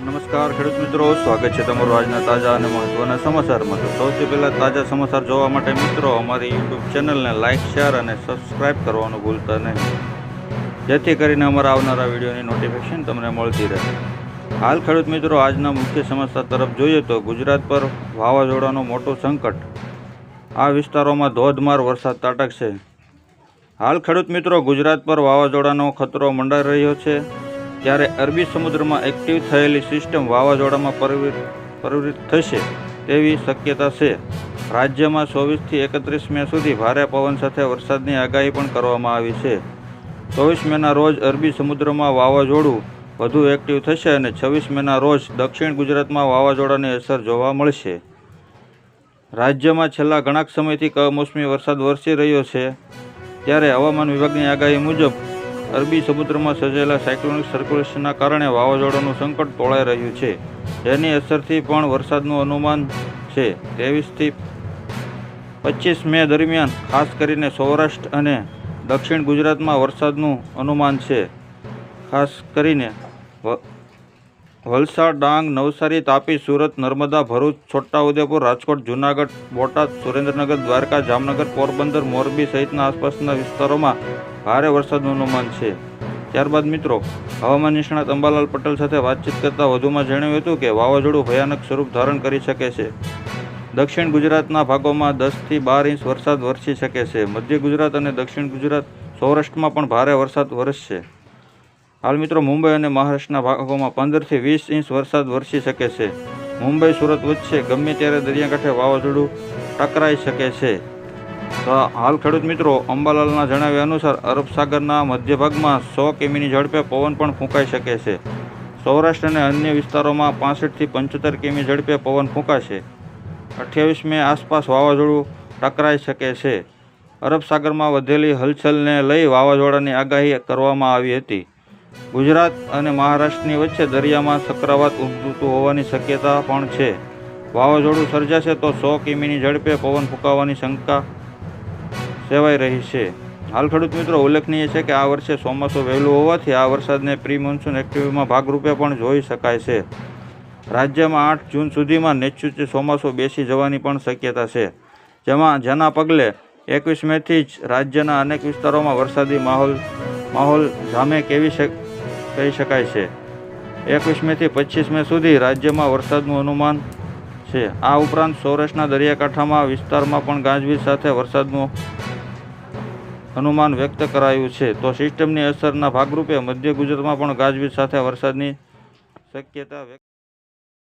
નમસ્કાર, ખેડૂત મિત્રો, સ્વાગત છે તમારું આજના તાજા અને મહત્વના સમાચારમાં. તો સૌથી પહેલાં તાજા સમાચાર જોવા માટે મિત્રો, અમારી યુટ્યુબ ચેનલને લાઇક શેર અને સબસ્ક્રાઇબ કરવાનું ભૂલતા નહીં. જેથી કરીને અમારા આવનારા વિડીયોની નોટિફિકેશન તમને મળતી રહે. હાલ ખેડૂત મિત્રો, આજના મુખ્ય સમાચાર તરફ જોઈએ તો ગુજરાત પર વાવાઝોડાનું મોટું સંકટ. આ વિસ્તારોમાં ધોધમાર વરસાદ ત્રાટકશે હાલ ખેડૂત મિત્રો, ગુજરાત પર વાવાઝોડાનો ખતરો મંડાઈ રહ્યો છે. ત્યારે અરબી સમુદ્રમાં એક્ટિવ થયેલી સિસ્ટમ વાવાઝોડામાં પરિવર્તિત થશે તેવી શક્યતા છે. રાજ્યમાં ચોવીસથી એકત્રીસ મે સુધી ભારે પવન સાથે વરસાદની આગાહી પણ કરવામાં આવી છે. ચોવીસ મેના રોજ અરબી સમુદ્રમાં વાવાઝોડું વધુ એક્ટિવ થશે અને છવ્વીસ મેના રોજ દક્ષિણ ગુજરાતમાં વાવાઝોડાની અસર જોવા મળશે. રાજ્યમાં છેલ્લા ઘણા સમયથી કમોસમી વરસાદ વરસી રહ્યો છે. ત્યારે હવામાન વિભાગની આગાહી મુજબ અરબી સમુદ્રમાં સર્જાયેલા સાયક્લોનિક સર્ક્યુલેશનના કારણે વાવાઝોડાનું સંકટ તોળાઈ રહ્યું છે. જેની અસરથી પણ વરસાદનું અનુમાન છે. ત્રેવીસથી પચીસ મે દરમિયાન, ખાસ કરીને સૌરાષ્ટ્ર અને દક્ષિણ ગુજરાતમાં વરસાદનું અનુમાન છે. ખાસ કરીને વલસાડ ડાંગ નવસારી તાપી સુરત નર્મદા ભરૂચ છોટાઉદેપુર રાજકોટ જૂનાગઢ બોટાદ સુરેન્દ્રનગર દ્વારકા જામનગર પોરબંદર મોરબી સહિતના આસપાસના વિસ્તારોમાં ભારે વરસાદનું અનુમાન છે. ત્યારબાદ મિત્રો, હવામાન નિષ્ણાત અંબાલાલ પટેલ સાથે વાતચીત કરતાં વધુમાં જણાવ્યું હતું કે વાવાઝોડું ભયાનક સ્વરૂપ ધારણ કરી શકે છે. દક્ષિણ ગુજરાતના ભાગોમાં દસથી બાર ઇંચ વરસાદ વરસી શકે છે. મધ્ય ગુજરાત અને દક્ષિણ ગુજરાત સૌરાષ્ટ્રમાં પણ ભારે વરસાદ વરસશે. હાલ મિત્રો મુંબઈ અને મહારાષ્ટ્રના ભાગોમાં પંદરથી વીસ ઇંચ વરસાદ વરસી શકે છે. મુંબઈ, સુરત વચ્ચે ગમે ત્યારે દરિયાકાંઠે વાવાઝોડું ટકરાઈ શકે છે. તો હાલ ખેડૂત મિત્રો અંબાલાલના જણાવ્યા અનુસાર અરબ સાગરના મધ્ય ભાગમાં સો કિમીની ઝડપે પવન પણ ફૂંકાઈ શકે છે. સૌરાષ્ટ્ર અને અન્ય વિસ્તારોમાં પાસઠથી પંચોતેર કિમી ઝડપે પવન ફૂંકાશે. અઠ્યાવીસ મે આસપાસ વાવાઝોડું ટકરાઈ શકે છે. અરબ સાગરમાં વધેલી હલચલને લઈ વાવાઝોડાની આગાહી કરવામાં આવી હતી. ગુજરાત અને મહારાષ્ટ્રની વચ્ચે દરિયામાં ચક્રવાત ઉદ્ભવતું હોવાની શક્યતા પણ છે. વાવાઝોડું સર્જાશે તો સો કિમીની ઝડપે પવન ફૂંકાવાની શંકા સેવાઈ રહી છે. હાલ ખેડૂત મિત્રો, ઉલ્લેખનીય છે કે આ વર્ષે ચોમાસું વહેલું હોવાથી આ વરસાદને પ્રી મોન્સૂન એક્ટિવિટીમાં ભાગરૂપે પણ જોઈ શકાય છે. રાજ્યમાં આઠ જૂન સુધીમાં નિશ્ચિત ચોમાસું બેસી જવાની પણ શક્યતા છે. જેમાં, જેના પગલે એકવીસ મેથી જ રાજ્યના અનેક વિસ્તારોમાં વરસાદી માહોલ માહોલ જામે કેવી કહી શકાય છે. એકવીસમીથી પચીસ મે સુધી રાજ્યમાં વરસાદનું અનુમાન છે. આ ઉપરાંત સૌરાષ્ટ્રના દરિયાકાંઠામાં વિસ્તારમાં પણ ગાજવીજ સાથે વરસાદનું અનુમાન વ્યક્ત કરાયું છે. તો સિસ્ટમની અસરના ભાગરૂપે મધ્ય ગુજરાતમાં પણ ગાજવીજ સાથે વરસાદની શક્યતા